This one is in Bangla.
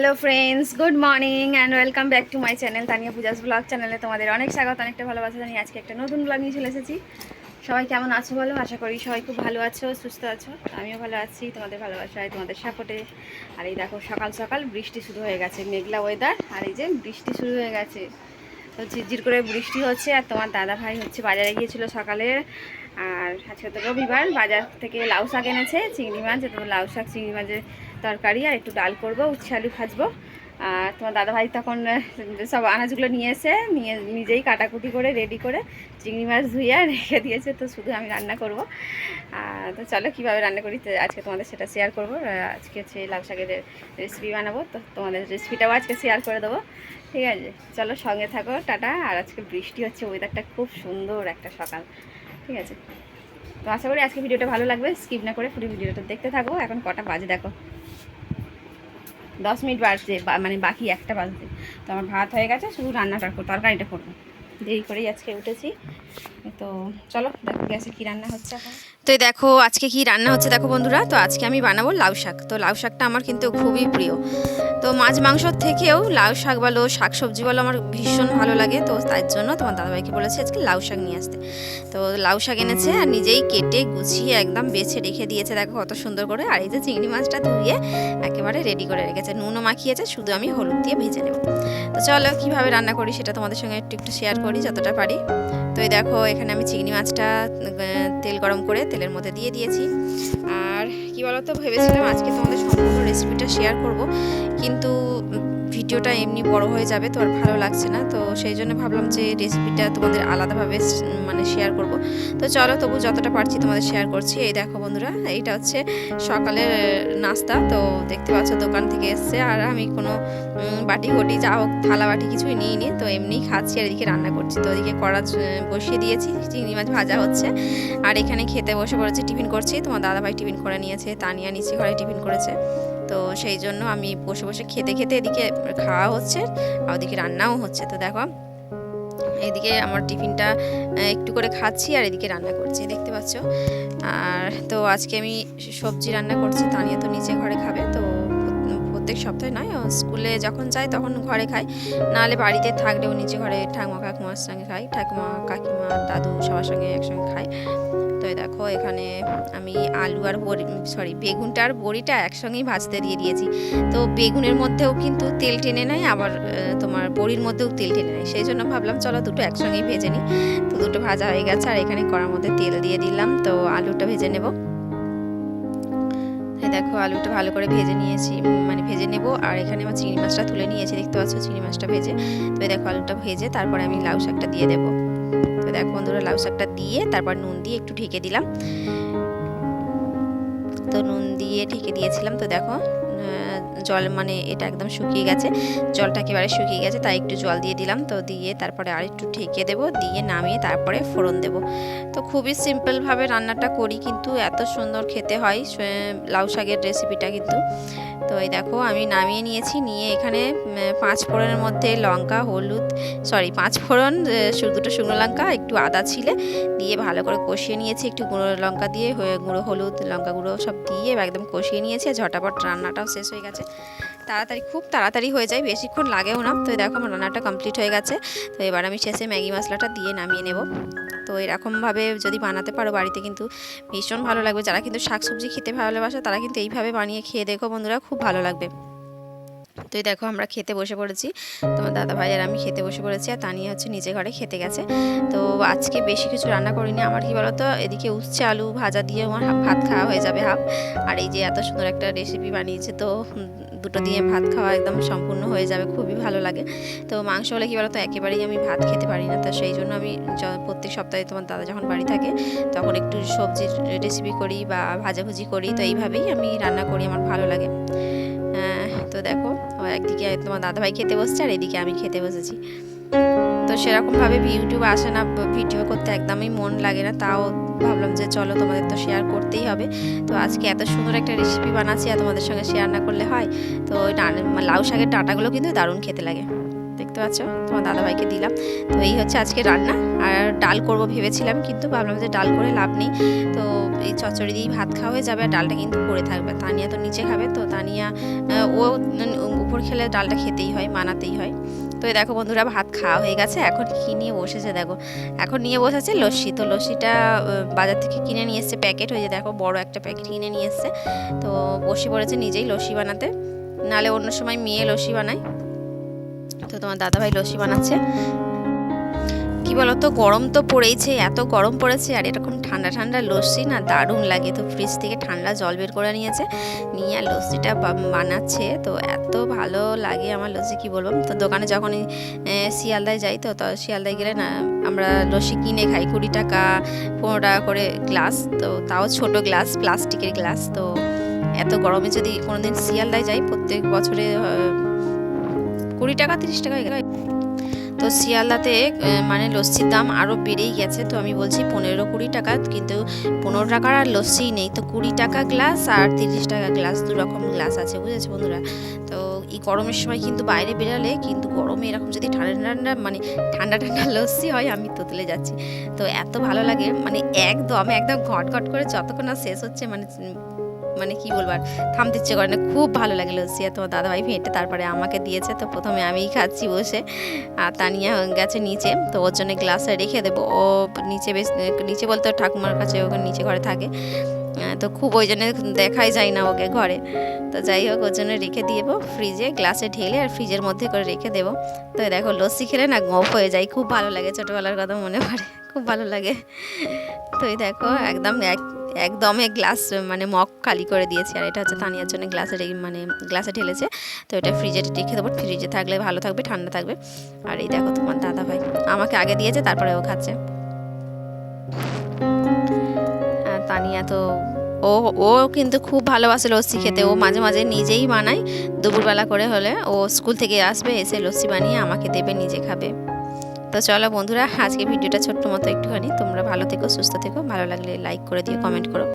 Hello friends good morning and welcome back to my channel Tania Puja's blog চ্যানেলে তোমাদের অনেক স্বাগত, অনেকটা ভালোবাসা জানিয়ে আজকে একটা নতুন ব্লগ নিয়ে চলে এসেছি। সবাই কেমন আছো বলো? আশা করি সবাই খুব ভালো আছো, সুস্থ আছো। আমিও ভালো আছি, তোমাদের ভালোবাসায়, তোমাদের সাপোর্টে। আর এই দেখো, সকাল সকাল বৃষ্টি শুরু হয়ে গেছে, মেঘলা ওয়েদার আর এই যে বৃষ্টি শুরু হয়ে গেছে, তো ঝিরঝির করে বৃষ্টি হচ্ছে। আর তোমার দাদা ভাই হচ্ছে বাজারে গিয়েছিল সকালে আর আজকে তো রবিবার, বাজার থেকে লাউ শাক এনেছে, চিংড়ি মাছ তো লাউ শাক, চিংড়ি মাছের তরকারি, আর একটু ডাল করব, উচ্ছে আলু ভাজবো। আর তোমার দাদাভাই তখন সব আনাজগুলো নিয়ে এসে, নিয়ে নিজেই কাটাকুটি করে রেডি করে চিংড়ি মাছ ধুয়ে রেখে দিয়েছে, তো শুধু আমি রান্না করব। আর তো চলো, কীভাবে রান্না করি আজকে তোমাদের সেটা শেয়ার করব। আজকে হচ্ছে লাউ শাকের রেসিপি বানাবো, তো তোমাদের রেসিপিটাও আজকে শেয়ার করে দেবো। ঠিক আছে? চলো সঙ্গে থাকো, টাটা। আর আজকে বৃষ্টি হচ্ছে ওয়েদারটা খুব সুন্দর একটা সকাল। ঠিক আছে। তো আশা করি আজকে ভিডিওটা ভালো লাগবে। স্কিপ না করে পুরো ভিডিওটা দেখতে থাকব এখন কটা বাজে দেখো। দশ মিনিট বাজছে মানে বাকি একটা বাজতে তো আমার ভাত হয়ে গেছে, শুধু রান্নাটা করব, তরকারিটা করব। দেরি করেই আজকে উঠেছি। তো চলো, দেখো তো দেখো, আজকে কি রান্না হচ্ছে দেখো বন্ধুরা? তো আজকে আমি বানাবো লাউ শাক। তো লাউ শাকটা আমার কিন্তু খুবই প্রিয়। তো মাছ মাংসর থেকেও লাউ শাক বলো, শাক সবজি বলো আমার ভীষণ ভালো লাগে। তো তার জন্য তোমার দাদাভাইকে বলেছে আজকে লাউ শাক নিয়ে আসতে। তো লাউ শাক এনেছে আর নিজেই কেটে, গুছিয়ে একদম বেছে রেখে দিয়েছে। দেখো কত সুন্দর করে। আর এই যে চিংড়ি মাছটা ধুয়ে একেবারে রেডি করে রেখেছে। নুনও মাখিয়েছে, শুধু আমি হলুদ দিয়ে ভেজে নেব। তো চলো, কীভাবে রান্না করি সেটা তোমাদের সঙ্গে একটু একটু শেয়ার করি, যতটা পারি। তো এই দেখো, এখানে আমি চিংড়ি মাছটা তেল গরম করে তেলের মধ্যে দিয়ে দিয়েছি। আর কি বলতো, ভেবেছিলাম আজকে তোমাদের সম্পূর্ণ রেসিপিটা শেয়ার করব, কিন্তু ভিডিওটা এমনি বড় হয়ে যাবে তো আর ভালো লাগছে না। তো সেই জন্য ভাবলাম যে রেসিপিটা তোমাদের আলাদাভাবে মানে শেয়ার করব। তো চলো তবু যতটা পারছি তোমাদের শেয়ার করছি। এই দেখো বন্ধুরা, এইটা হচ্ছে সকালের নাস্তা। তো দেখতে পাচ্ছ দোকান থেকে এসছে। আর আমি কোনো বাটি ঘটি যা হোক, থালা বাটি কিছুই নিইনি। তো এমনিই খাচ্ছি আর এদিকে রান্না করছি। তো ওদিকে কড়া বসিয়ে দিয়েছি। চিংড়ি মাছ ভাজা হচ্ছে। আর এখানে খেতে বসে পড়েছি, টিফিন করছি। তোমার দাদাভাই টিফিন করে নিয়েছে, তানিয়া নিচে ঘরে টিফিন করেছে। তো সেই জন্য আমি বসে বসে খেতে খেতে এদিকে খাওয়া হচ্ছে, আর ওদিকে রান্নাও হচ্ছে। তো দেখো, এদিকে আমার টিফিনটা একটু করে খাচ্ছি আর এদিকে রান্না করছি, দেখতে পাচ্ছ? আর তো আজকে আমি সবজি রান্না করছি, তানিয়া তো নিচে ঘরে খাবে, তো প্রত্যেক সপ্তাহে নয় স্কুলে যখন যায় তখন ঘরে খায়। নাহলে বাড়িতে থাকলেও নিচে ঘরে ঠাকুমা কাকিমার সঙ্গে খাই ঠাকুমা, কাকিমা, দাদু সবার সঙ্গে একসঙ্গে খায়। এই দেখো এখানে আমি আলু আর বড়ি সরি বেগুনটা আর বড়িটা একসঙ্গেই ভাজতে দিয়ে দিয়েছি। তো বেগুনের মধ্যেও কিন্তু তেল টেনে নেয়, আবার তোমার বড়ির মধ্যেও তেল টেনে নেয়। সেই জন্য ভাবলাম চলো দুটো একসঙ্গেই ভেজে নিই। তো দুটো ভাজা হয়ে গেছে, আর এখানে কড়ার মধ্যে তেল দিয়ে দিলাম। তো আলুটা ভেজে নেব। দেখো আলুটা ভালো করে ভেজে নিয়েছি মানে ভেজে নেব। আর এখানে আমার চিংড়ি মাছটা তুলে নিয়েছি, দেখতে পাচ্ছ চিংড়ি মাছটা ভেজে। তো দেখো আলুটা ভেজে তারপরে আমি লাউ শাকটা দিয়ে দেবো। তো দেখো বন্ধুরা, লাউ শাকটা দিয়ে তারপর নুন দিয়ে একটু ঢেকে দিলাম। তো নুন দিয়ে ঢেকে দিয়েছিলাম। তো দেখো জল মানে এটা একদম শুকিয়ে গেছে। জলটা একেবারে শুকিয়ে গেছে, তাই একটু জল দিয়ে দিলাম। তো দিয়ে তারপরে আর একটু ঢেকে দেবো, দিয়ে নামিয়ে তারপরে ফোড়ন দেব। তো খুবই সিম্পলভাবে রান্নাটা করি, কিন্তু এত সুন্দর খেতে হয় লাউ শাকের রেসিপিটা কিন্তু। তো এই দেখো, আমি নামিয়ে নিয়েছি, নিয়ে এখানে পাঁচ ফোড়নের মধ্যে লঙ্কা, হলুদ, সরি, পাঁচ ফোড়ন দুটো শুকনো লঙ্কা, একটু আদা ছিলে, দিয়ে ভালো করে কষিয়ে নিয়েছি। একটু গুঁড়ো লঙ্কা দিয়ে গুঁড়ো হলুদ, লঙ্কা গুঁড়ো সব দিয়ে একদম কষিয়ে নিয়েছি ঝটাপট রান্নাটাও শেষ হয়ে গেছে। তাড়াতাড়ি, খুব তাড়াতাড়ি হয়ে যায়, বেশিক্ষণ লাগেও না। তো দেখো আমার রান্নাটা কমপ্লিট হয়ে গেছে। তো এবার আমি শেষে ম্যাগি মশলাটা দিয়ে নামিয়ে নেব। তো এরকমভাবে যদি বানাতে পারো বাড়িতে কিন্তু ভীষণ ভালো লাগবে। যারা কিন্তু শাকসবজি খেতে ভালোবাসে তারা কিন্তু এইভাবে বানিয়ে খেয়ে দেখো বন্ধুরা, খুব ভালো লাগবে। তো এই দেখো আমরা খেতে বসে পড়েছি। তোমার দাদা ভাই আর আমি খেতে বসে পড়েছি আর তানিয়া হচ্ছে নিচে ঘরে খেতে গেছে। তো আজকে বেশি কিছু রান্না করিনি। আমার কি বলতো, এদিকে উচ্ছে, আলু ভাজা দিয়ে আমার ভাত খাওয়া হয়ে যাবে হাফ। আর এই যে এত সুন্দর একটা রেসিপি বানিয়েছে তো দুটো দিয়ে ভাত খাওয়া একদম সম্পূর্ণ হয়ে যাবে, খুবই ভালো লাগে। তো মাংস হলে কি বলতো, একেবারেই আমি ভাত খেতে পারি না। তো সেই জন্য আমি প্রত্যেক সপ্তাহে তোমার দাদা যখন বাড়ি থাকে, তখন একটু সবজির রেসিপি করি বা ভাজাভুজি করি। তো এইভাবেই আমি রান্না করি, আমার ভালো লাগে। তো দেখো একদিকে তোমার দাদাভাই খেতে বসছে আর এদিকে আমি খেতে বসেছি। তো সেরকমভাবে ইউটিউব আসে না ভিডিও করতে একদমই মন লাগে না। তাও ভাবলাম যে চলো তোমাদের তো শেয়ার করতেই হবে। তো আজকে এত সুন্দর একটা রেসিপি বানাচ্ছি আর তোমাদের সঙ্গে শেয়ার না করলে হয়। তো ওই লাউ শাকের ডাঁটাগুলো কিন্তু দারুণ খেতে লাগে। দেখতে পাচ্ছ? তোমার দাদাভাইকে দিলাম। তো এই হচ্ছে আজকে রান্না। আর ডাল করব ভেবেছিলাম, কিন্তু ভাবলাম যে ডাল করে লাভ নেই। তো এই চচ্চড়ি দিয়েই ভাত খাওয়া হয়ে যাবে আর ডালটা কিন্তু পড়ে থাকবে। তানিয়া তো নিচে খাবে, তো তানিয়া ও উপর খেলে ডালটা খেতেই হয়, মানাতেই হয়। তো এই দেখো বন্ধুরা, ভাত খাওয়া হয়ে গেছে। এখন কি নিয়ে বসেছে দেখো? এখন নিয়ে বসেছে লস্যি। তো লস্যিটা বাজার থেকে কিনে নিয়ে এসছে প্যাকেট। হয়ে যে দেখো, বড় একটা প্যাকেট কিনে নিয়ে এসছে। তো বসে পড়েছে নিজেই লস্যি বানাতে। নালে অন্য সময় মেয়ে লস্যি বানায়। তো তোমার দাদাভাই লস্যি বানাচ্ছে। কি বলতো, গরম তো পড়েইছে, এত গরম পড়েছে, আর এরকম ঠান্ডা ঠান্ডা লস্যি না দারুণ লাগে। তো ফ্রিজ থেকে ঠান্ডা জল বের করে নিয়েছে, নিয়ে আর লস্যিটা বানাচ্ছে। তো এত ভালো লাগে আমার লস্যি, কি বলব? তো দোকানে যখন শিয়ালদায় যাই তো শিয়ালদায় গেলে না, আমরা লস্যি কিনে খাই কুড়ি টাকা, পনেরো টাকা করে গ্লাস তো তাও ছোট গ্লাস প্লাস্টিকের গ্লাস তো এত গরমে যদি কোনোদিন শিয়ালদায় যাই, প্রত্যেক বছরে কুড়ি টাকা, তিরিশ টাকা তো শিয়ালদাতে মানে লস্যির দাম আরও বেড়েই গেছে। তো আমি বলছি পনেরো কুড়ি টাকা, কিন্তু পনেরো টাকার আর লস্যি নেই। তো কুড়ি টাকা গ্লাস আর তিরিশ টাকা গ্লাস, দু রকম গ্লাস আছে, বুঝেছ বন্ধুরা? তো এই গরমের সময় কিন্তু বাইরে বেরালে কিন্তু গরমে এরকম যদি ঠান্ডা ঠান্ডা মানে ঠান্ডা ঠান্ডা লস্যি হয়, আমি তোতলে যাচ্ছি। তো এত ভালো লাগে মানে একদম একদম ঘট ঘট করে যতক্ষণ না শেষ হচ্ছে মানে মানে কি বলব আর থামতে ইচ্ছে করে না। খুব ভালো লাগে লস্যি আর তোমার দাদাভাই ভেটে তারপরে আমাকে দিয়েছে। তো প্রথমে আমিই খাচ্ছি বসে, আর তানিয়া গেছে নিচে। তো ওর জন্য গ্লাসে রেখে দেবো। ও নিচে বেশ, নিচে বলতে ঠাকুমার কাছে, ওখানে নিচে ঘরে থাকে। তো খুব ওই জন্য দেখাই যায় না ওকে ঘরে। তো যাই হোক, ওর জন্য রেখে দিয়েবো ফ্রিজে গ্লাসে ঢেলে আর ফ্রিজের মধ্যে করে রেখে দেবো। তো দেখো, লস্যি খেলে না গপ হয়ে যায়, খুব ভালো লাগে, ছোটোবেলার কথা মনে পড়ে, খুব ভালো লাগে। তো এই দেখো, একদম এক, একদমে গ্লাস মানে মগ খালি করে দিয়েছি, আর এটা হচ্ছে তানিয়ার জন্য গ্লাসে মানে গ্লাসে ঢেলেছে। তো এটা ফ্রিজে রেখে দেবো ফ্রিজে থাকলে ভালো থাকবে, ঠান্ডা থাকবে। আর এই দেখো তোমার দাদা ভাই আমাকে আগে দিয়েছে, তারপরে ও খাচ্ছে। তানিয়া তো ও ও কিন্তু খুব ভালোবাসে লস্যি খেতে। ও মাঝে মাঝে নিজেই বানায়। দুপুরবেলা করে হলে ও স্কুল থেকে আসবে, এসে লস্যি বানিয়ে আমাকে দেবে, নিজে খাবে। তো চলো বন্ধুরা আজকে ভিডিওটা ছোট্ট মতো একটুখানি। তোমরা ভালো থেকো, সুস্থ থেকো। ভালো লাগলে লাইক করে দিও কমেন্ট করো।